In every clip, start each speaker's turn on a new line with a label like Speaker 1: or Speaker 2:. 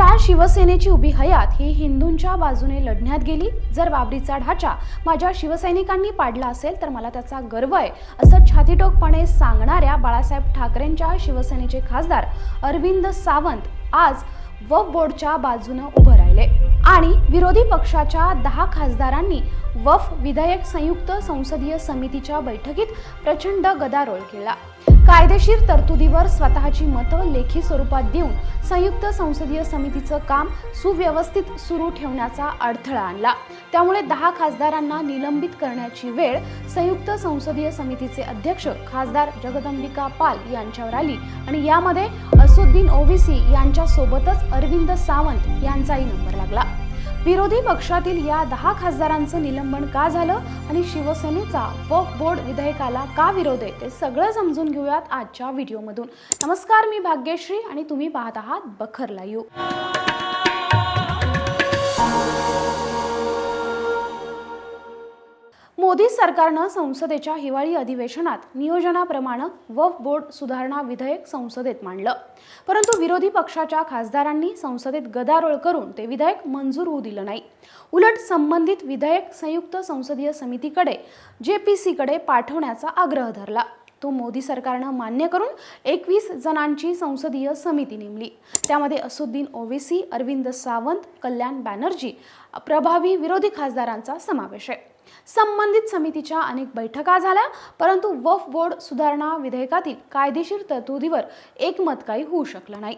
Speaker 1: ज्या शिवसेनेची उभी हयात ही हिंदूंच्या बाजूने लढण्यात गेली. जर बाबरीचा ढाचा माझ्या शिवसैनिकांनी पाडला असेल तर मला त्याचा गर्व आहे असं छातीटोकपणे सांगणाऱ्या बाळासाहेब ठाकरेंच्या शिवसेनेचे खासदार अरविंद सावंत आज वफ बोर्डच्या बाजूनं उभं राहिले. आणि विरोधी पक्षाच्या दहा खासदारांनी वफ विधेयक संयुक्त संसदीय समितीच्या बैठकीत प्रचंड गदारोळ केला. कायदेशीर तरतुदीवर स्वतःची मतं लेखी स्वरूपात देऊन संयुक्त संसदीय समितीचं काम सुव्यवस्थित सुरू ठेवण्याचा अडथळा आणला. त्यामुळे दहा खासदारांना निलंबित करण्याची वेळ संयुक्त संसदीय समितीचे अध्यक्ष खासदार जगदंबिका पाल यांच्यावर आली आणि यामध्ये असुद्दीन ओवीसी यांच्यासोबतच अरविंद सावंत यांचाही नंबर लागला. विरोधी पक्षातील या दहा खासदारांचं निलंबन का झालं आणि शिवसेनेचा वक्फ बोर्ड विधेयकाला का विरोध आहे ते सगळं समजून घेऊयात आजच्या व्हिडिओमधून. नमस्कार मी भाग्यश्री आणि तुम्ही पाहत आहात बखर लाईव्ह. मोदी सरकारनं संसदेच्या हिवाळी अधिवेशनात नियोजनाप्रमाणे वफ बोर्ड सुधारणा विधेयक संसदेत मांडलं. परंतु विरोधी पक्षाच्या खासदारांनी संसदेत गदारोळ करून ते विधेयक मंजूर होऊ दिलं नाही. उलट संबंधित विधेयक संयुक्त संसदीय समितीकडे जे पी सीकडे पाठवण्याचा आग्रह धरला. तो मोदी सरकारनं मान्य करून एकवीस जणांची संसदीय समिती नेमली. त्यामध्ये असुद्दीन ओवेसी अरविंद सावंत कल्याण बॅनर्जी प्रभावी विरोधी खासदारांचा समावेश आहे. संबंधित समितीच्या अनेक बैठका झाल्या परंतु वफ बोर्ड सुधारणा विधेयकातील कायदेशीर तरतुदीवर एकमत काही होऊ शकलं नाही.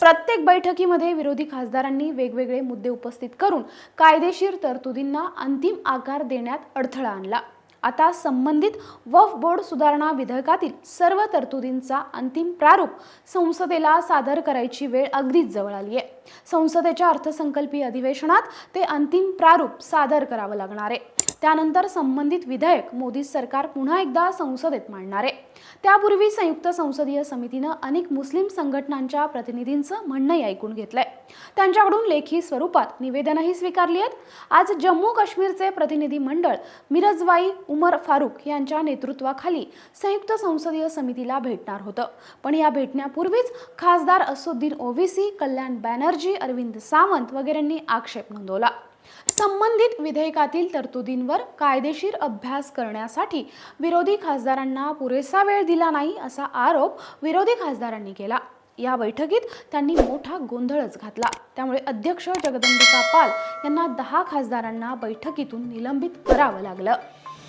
Speaker 1: प्रत्येक बैठकीमध्ये विरोधी खासदारांनी वेगवेगळे मुद्दे उपस्थित करून कायदेशीर तरतुदींना अंतिम आकार देण्यात अडथळा आणला. आता संबंधित वफ बोर्ड सुधारणा विधेयकातील सर्व तरतुदींचा अंतिम प्रारूप संसदेला सादर करायची वेळ अगदीच जवळ आली आहे संसदेच्या अर्थसंकल्पीय अधिवेशनात ते अंतिम प्रारूप सादर करावं लागणार आहे. त्यानंतर संबंधित विधेयक मोदी सरकार पुन्हा एकदा संसदेत मांडणार आहे. त्यापूर्वी संयुक्त संसदीय समितीनं अनेक मुस्लिम संघटनांच्या प्रतिनिधींचं म्हणणंही ऐकून घेतलंय. त्यांच्याकडून लेखी स्वरूपात निवेदनही स्वीकारली आहेत. आज जम्मू काश्मीरचे प्रतिनिधी मंडळ मिरजवाई उमर फारूक यांच्या नेतृत्वाखाली संयुक्त संसदीय समितीला भेटणार होतं. पण या भेटण्यापूर्वीच खासदार असुद्दीन ओवीसी कल्याण बॅनर्जी अरविंद सावंत वगैरेंनी आक्षेप नोंदवला. संबंधित विधेयकातील तरतुदींवर कायदेशीर अभ्यास करण्यासाठी विरोधी खासदारांना पुरेसा वेळ दिला नाही असा आरोप विरोधी खासदारांनी केला. या बैठकीत त्यांनी मोठा गोंधळच घातला. त्यामुळे अध्यक्ष जगदंबिका पाल यांना दहा खासदारांना बैठकीतून निलंबित करावं लागलं.